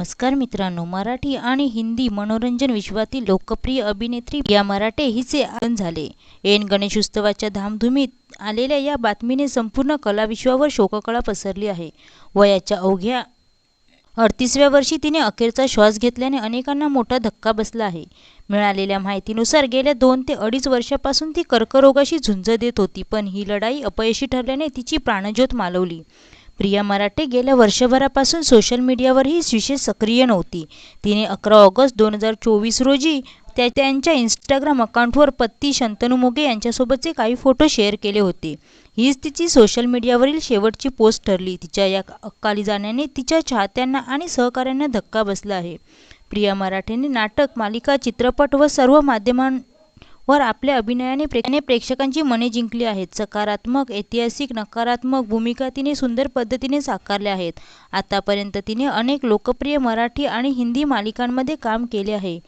नमस्कार मित्रांनो मराठी आणि हिंदी मनोरंजन विश्वातील लोकप्रिय अभिनेत्री या मराठे हिचे आगमन झाले. ऐन गणेशोत्सवाच्या धामधुमीत आलेल्या या बातमीने संपूर्ण कलाविश्वावर शोककळा पसरली आहे. वयाच्या अवघ्या अडतीसव्या वर्षी तिने अखेरचा श्वास घेतल्याने अनेकांना मोठा धक्का बसला आहे. मिळालेल्या माहितीनुसार गेल्या दोन ते अडीच वर्षापासून ती कर्करोगाशी झुंज देत होती पण ही लढाई अपयशी ठरल्याने तिची प्राणज्योत मालवली. प्रिया मराठे गेल्या वर्षभरापासून सोशल मीडियावरही विशेष सक्रिय नव्हती. तिने अकरा ऑगस्ट दोन हजार चोवीस रोजी त्या त्यांच्या इंस्टाग्राम अकाउंटवर पत्ती शंतनू मोगे यांच्यासोबतचे काही फोटो शेअर केले होते. हीच तिची सोशल मीडियावरील शेवटची पोस्ट ठरली. तिच्या या अकाली जाण्याने तिच्या चाहत्यांना आणि सहकाऱ्यांना धक्का बसला आहे. प्रिया मराठेने नाटक मालिका चित्रपट व सर्व माध्यमां वर आपल्या अभिनयाने प्रे प्रेक्षकांची मने जिंकली आहेत. सकारात्मक ऐतिहासिक नकारात्मक भूमिका तिने सुंदर पद्धतीने साकारल्या आहेत. आतापर्यंत तिने अनेक लोकप्रिय मराठी आणि हिंदी मालिकांमध्ये काम केले आहे.